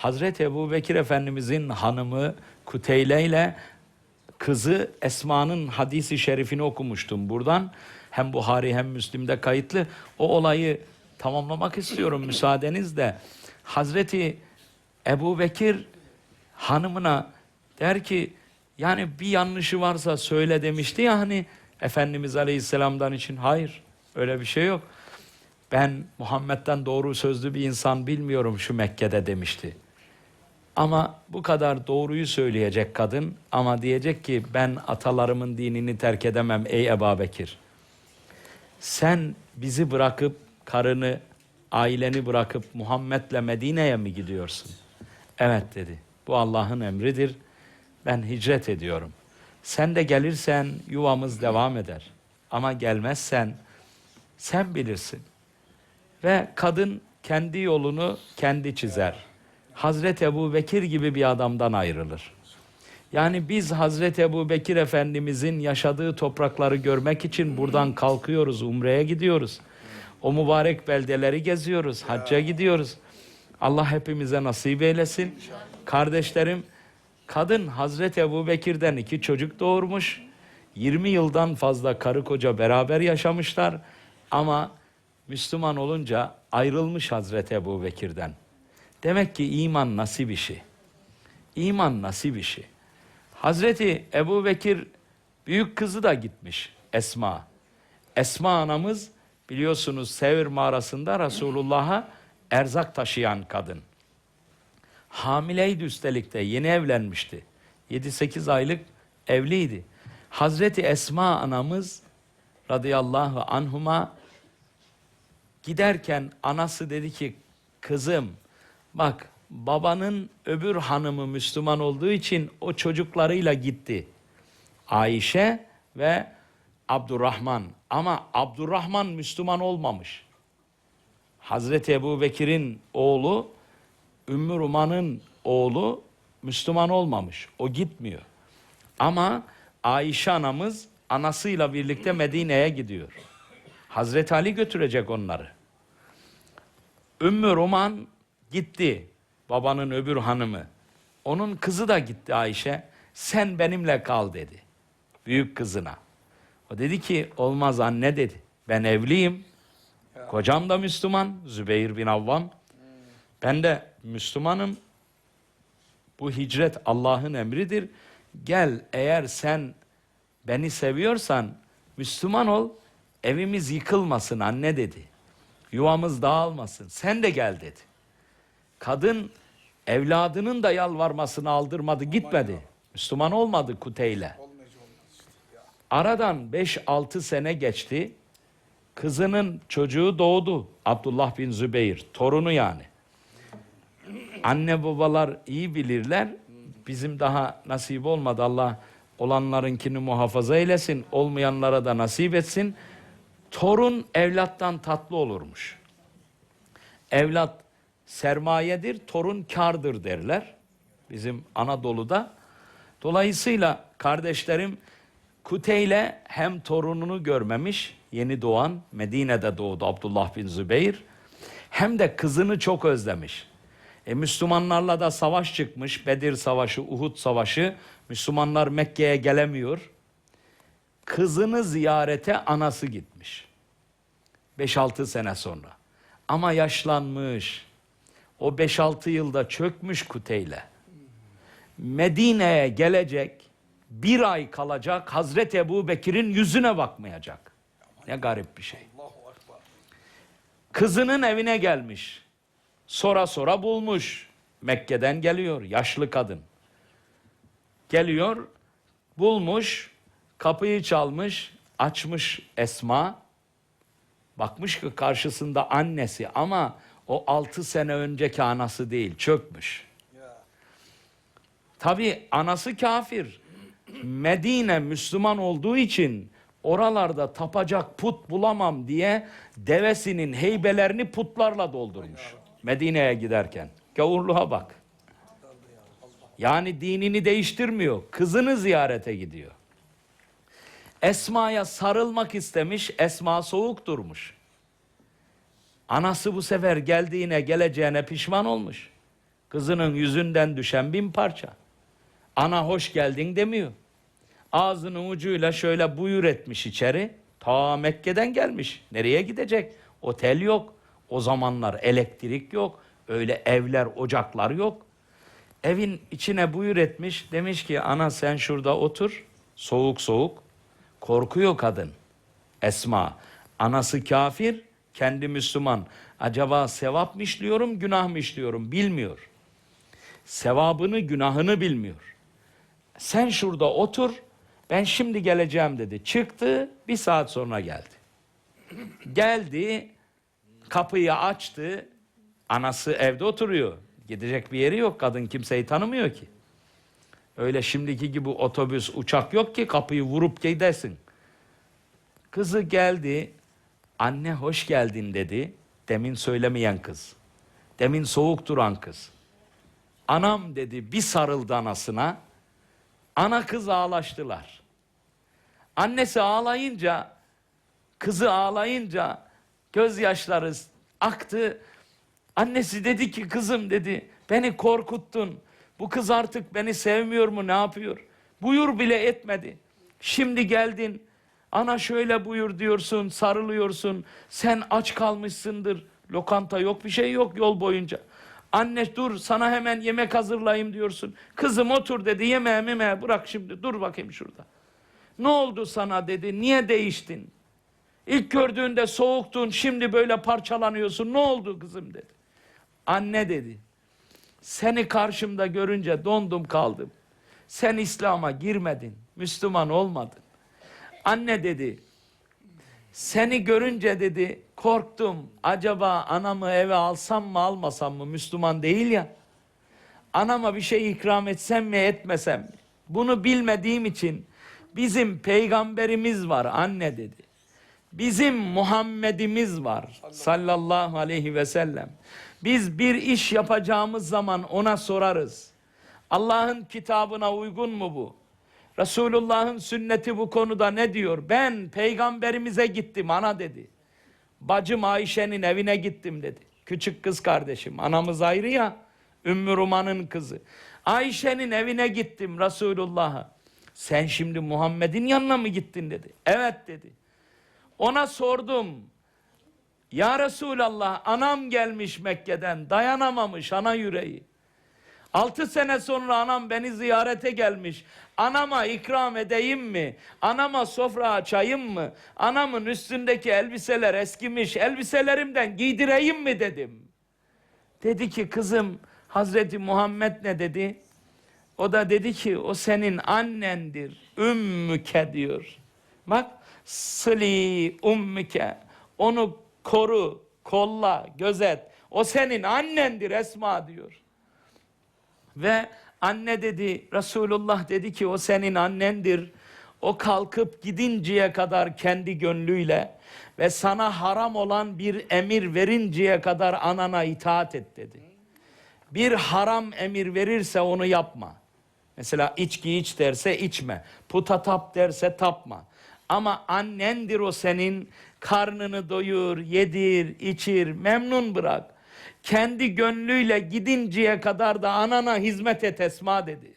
Hazreti Ebu Bekir Efendimizin hanımı Kuteyle ile kızı Esma'nın hadisi şerifini okumuştum buradan. Hem Buhari hem Müslim'de kayıtlı. O olayı tamamlamak istiyorum müsaadenizle. Hazreti Ebu Bekir hanımına der ki yani bir yanlışı varsa söyle demişti ya hani Efendimiz Aleyhisselam'dan için. Hayır öyle bir şey yok. Ben Muhammed'den doğru sözlü bir insan bilmiyorum şu Mekke'de demişti. Ama bu kadar doğruyu söyleyecek kadın ama diyecek ki ben atalarımın dinini terk edemem ey Ebu Bekir. Sen bizi bırakıp karını, aileni bırakıp Muhammed'le Medine'ye mi gidiyorsun? Evet dedi. Bu Allah'ın emridir. Ben hicret ediyorum. Sen de gelirsen yuvamız devam eder. Ama gelmezsen sen bilirsin. Ve kadın kendi yolunu kendi çizer. Hazreti Ebu Bekir gibi bir adamdan ayrılır. Yani biz Hazreti Ebu Bekir Efendimizin yaşadığı toprakları görmek için buradan kalkıyoruz, Umre'ye gidiyoruz. O mübarek beldeleri geziyoruz, hacca gidiyoruz. Allah hepimize nasip eylesin. Kardeşlerim, kadın Hazreti Ebu Bekir'den iki çocuk doğurmuş. 20 yıldan fazla karı koca beraber yaşamışlar. Ama Müslüman olunca ayrılmış Hazreti Ebu Bekir'den. Demek ki iman nasip işi. İman nasip işi. Hazreti Ebu Bekir büyük kızı da gitmiş Esma. Esma anamız biliyorsunuz Sevr mağarasında Resulullah'a erzak taşıyan kadın. Hamileydi üstelik de yeni evlenmişti. 7-8 aylık evliydi. Hazreti Esma anamız radıyallahu anhuma giderken anası dedi ki kızım bak babanın öbür hanımı Müslüman olduğu için o çocuklarıyla gitti. Ayşe ve Abdurrahman ama Abdurrahman Müslüman olmamış. Hazreti Ebu Bekir'in oğlu Ümmü Ruman'ın oğlu Müslüman olmamış. O gitmiyor. Ama Ayşe anamız anasıyla birlikte Medine'ye gidiyor. Hazreti Ali götürecek onları. Ümmü Ruman gitti. Babanın öbür hanımı. Onun kızı da gitti Ayşe. Sen benimle kal dedi. Büyük kızına. O dedi ki olmaz anne dedi. Ben evliyim. Kocam da Müslüman. Zübeyir bin Avvam. Ben de Müslümanım. Bu hicret Allah'ın emridir. Gel eğer sen beni seviyorsan Müslüman ol. Evimiz yıkılmasın anne dedi. Yuvamız dağılmasın. Sen de gel dedi. Kadın evladının da yalvarmasını aldırmadı gitmedi. Müslüman olmadı Kuteyle. Aradan 5-6 sene geçti. Kızının çocuğu doğdu. Abdullah bin Zübeyir. Torunu yani. Anne babalar iyi bilirler. Bizim daha nasip olmadı. Allah olanlarınkini muhafaza eylesin. Olmayanlara da nasip etsin. Torun evlattan tatlı olurmuş. Evlat sermayedir, torun kardır derler. Bizim Anadolu'da. Dolayısıyla kardeşlerim Kuteyle hem torununu görmemiş, yeni doğan Medine'de doğdu Abdullah bin Zübeyir. Hem de kızını çok özlemiş. E, Müslümanlarla da savaş çıkmış. Bedir Savaşı, Uhud Savaşı. Müslümanlar Mekke'ye gelemiyor. Kızını ziyarete anası gitmiş. 5-6 sene sonra. Ama yaşlanmış. O 5-6 yılda çökmüş kuteyle. Medine'ye gelecek, bir ay kalacak, Hazreti Ebu Bekir'in yüzüne bakmayacak. Ne garip bir şey. Kızının evine gelmiş. Sonra sonra bulmuş. Mekke'den geliyor, yaşlı kadın. Geliyor, bulmuş, kapıyı çalmış, açmış Esma. Bakmış ki karşısında annesi ama o altı sene önceki anası değil, çökmüş. Tabi anası kafir. Medine Müslüman olduğu için oralarda tapacak put bulamam diye devesinin heybelerini putlarla doldurmuş. Medine'ye giderken. Gavurluğa bak. Yani dinini değiştirmiyor. Kızını ziyarete gidiyor. Esma'ya sarılmak istemiş. Esma soğuk durmuş. Anası bu sefer geldiğine geleceğine pişman olmuş. Kızının yüzünden düşen bin parça. Ana hoş geldin demiyor. Ağzının ucuyla şöyle buyur etmiş içeri. Ta Mekke'den gelmiş. Nereye gidecek? Otel yok. O zamanlar elektrik yok. Öyle evler, ocaklar yok. Evin içine buyur etmiş. Demiş ki ana sen şurada otur. Soğuk soğuk. Korkuyor kadın. Esma. Anası kafir, kendi Müslüman. Acaba sevap mı işliyorum, günah mı işliyorum bilmiyor. Sevabını, günahını bilmiyor. Sen şurada otur, ben şimdi geleceğim dedi. Çıktı, bir saat sonra geldi. Geldi, kapıyı açtı. Anası evde oturuyor. Gidecek bir yeri yok. Kadın kimseyi tanımıyor ki. Öyle şimdiki gibi otobüs, uçak yok ki kapıyı vurup gidesin. Kızı geldi. Anne hoş geldin dedi. Demin söylemeyen kız. Demin soğuk duran kız. Anam dedi bir sarıldı anasına. Ana kız ağlaştılar. Annesi ağlayınca, kızı ağlayınca gözyaşları aktı. Annesi dedi ki kızım dedi beni korkuttun. Bu kız artık beni sevmiyor mu ne yapıyor? Buyur bile etmedi. Şimdi geldin. Ana şöyle buyur diyorsun, sarılıyorsun. Sen aç kalmışsındır. Lokanta yok bir şey yok yol boyunca. Anne dur sana hemen yemek hazırlayayım diyorsun. Kızım otur dedi yemeğe bırak şimdi dur bakayım şurada. Ne oldu sana dedi niye değiştin? İlk gördüğünde soğuktun şimdi böyle parçalanıyorsun ne oldu kızım dedi. Anne dedi seni karşımda görünce dondum kaldım. Sen İslam'a girmedin, Müslüman olmadın. Anne dedi, seni görünce dedi korktum. Acaba anamı eve alsam mı almasam mı Müslüman değil ya. Anama bir şey ikram etsem mi etmesem mi? Bunu bilmediğim için bizim peygamberimiz var anne dedi. Bizim Muhammed'imiz var sallallahu aleyhi ve sellem. Biz bir iş yapacağımız zaman ona sorarız. Allah'ın kitabına uygun mu bu? Resulullah'ın sünneti bu konuda ne diyor? Ben peygamberimize gittim ana dedi. Bacım Ayşe'nin evine gittim dedi. Küçük kız kardeşim. Anamız ayrı ya. Ümmü Ruman'ın kızı. Ayşe'nin evine gittim Resulullah'a. Sen şimdi Muhammed'in yanına mı gittin dedi. Evet dedi. Ona sordum. Ya Resulallah anam gelmiş Mekke'den dayanamamış ana yüreği. Altı sene sonra anam beni ziyarete gelmiş. Anama ikram edeyim mi? Anama sofra açayım mı? Anamın üstündeki elbiseler eskimiş. Elbiselerimden giydireyim mi dedim. Dedi ki kızım Hazreti Muhammed ne dedi? O da dedi ki o senin annendir. Ümmüke diyor. Bak sıli ummüke. Onu koru, kolla, gözet. O senin annendir Esma diyor. Ve anne dedi, Resulullah dedi ki o senin annendir. O kalkıp gidinceye kadar kendi gönlüyle ve sana haram olan bir emir verinceye kadar anana itaat et dedi. Bir haram emir verirse onu yapma. Mesela içki iç derse içme. Puta tap derse tapma. Ama annendir o senin. Karnını doyur, yedir, içir, memnun bırak. Kendi gönlüyle gidinceye kadar da anana hizmet et Esma dedi.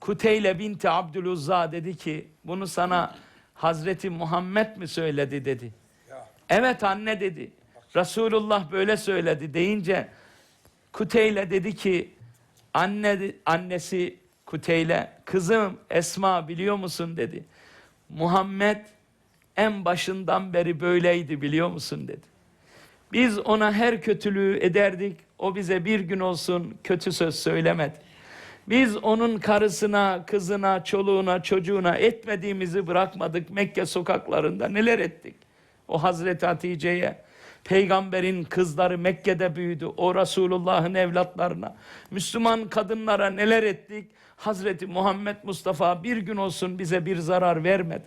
Kuteyle binti Abdüluzza dedi ki bunu sana Hazreti Muhammed mi söyledi dedi. Evet anne dedi. Resulullah böyle söyledi deyince Kuteyle dedi ki anne annesi Kuteyle kızım Esma biliyor musun dedi. Muhammed en başından beri böyleydi biliyor musun dedi. Biz ona her kötülüğü ederdik. O bize bir gün olsun kötü söz söylemedi. Biz onun karısına, kızına, çoluğuna, çocuğuna etmediğimizi bırakmadık. Mekke sokaklarında neler ettik? O Hazreti Hatice'ye, peygamberin kızları Mekke'de büyüdü. O Resulullah'ın evlatlarına, Müslüman kadınlara neler ettik? Hazreti Muhammed Mustafa bir gün olsun bize bir zarar vermedi.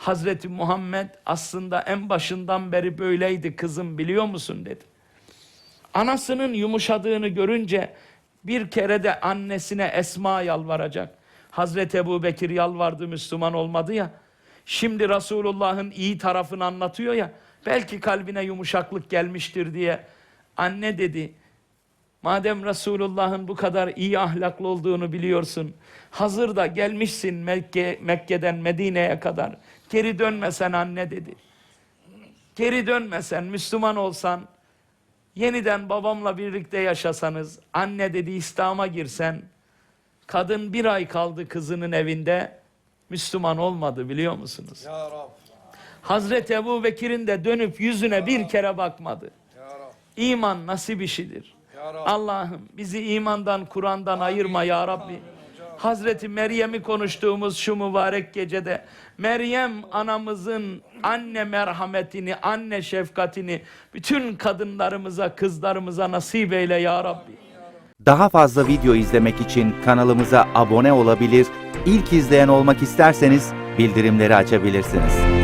Hazreti Muhammed aslında en başından beri böyleydi kızım biliyor musun dedi. Anasının yumuşadığını görünce bir kere de annesine Esma yalvaracak. Hazreti Ebu Bekir yalvardı Müslüman olmadı ya. Şimdi Resulullah'ın iyi tarafını anlatıyor ya. Belki kalbine yumuşaklık gelmiştir diye. Anne dedi Madem Resulullah'ın bu kadar iyi ahlaklı olduğunu biliyorsun. Hazır da gelmişsin Mekke, Mekke'den Medine'ye kadar. Geri dönmesen anne dedi. Geri dönmesen Müslüman olsan yeniden babamla birlikte yaşasanız anne dedi İslam'a girsen kadın bir ay kaldı kızının evinde Müslüman olmadı biliyor musunuz? Ya Rab. Hazreti Ebu Bekir'in de dönüp yüzüne bir kere bakmadı. İman nasip işidir. Allah'ım bizi imandan, Kur'an'dan ayırma ya Rabbi. Hazreti Meryem'i konuştuğumuz şu mübarek gecede Meryem anamızın anne merhametini, anne şefkatini bütün kadınlarımıza, kızlarımıza nasip eyle ya Rabbi. Daha fazla video izlemek için kanalımıza abone olabilir, ilk izleyen olmak isterseniz bildirimleri açabilirsiniz.